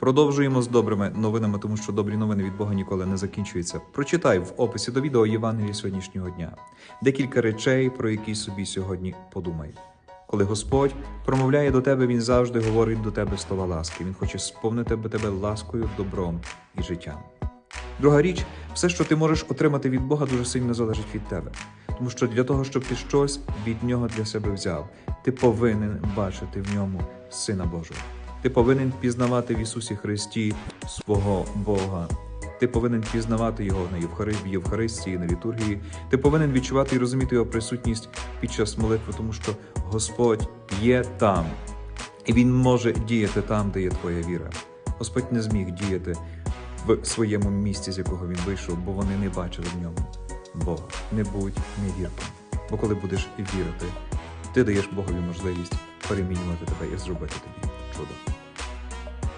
Продовжуємо з добрими новинами, тому що добрі новини від Бога ніколи не закінчуються. Прочитай в описі до відео Євангелії сьогоднішнього дня. Декілька речей, про які собі сьогодні подумай. Коли Господь промовляє до тебе, Він завжди говорить до тебе слова ласки. Він хоче сповнити тебе ласкою, добром і життям. Друга річ, все, що ти можеш отримати від Бога, дуже сильно залежить від тебе. Тому що для того, щоб ти щось від нього для себе взяв, ти повинен бачити в ньому Сина Божого. Ти повинен пізнавати в Ісусі Христі свого Бога. Ти повинен пізнавати Його на Євхаристії, на літургії. Ти повинен відчувати і розуміти Його присутність під час молитви, тому що Господь є там, і Він може діяти там, де є твоя віра. Господь не зміг діяти в своєму місці, з якого він вийшов, бо вони не бачили в ньому Бога. Не будь невірним. Бо коли будеш вірити, ти даєш Богові можливість перемінювати тебе і зробити тобі чудо.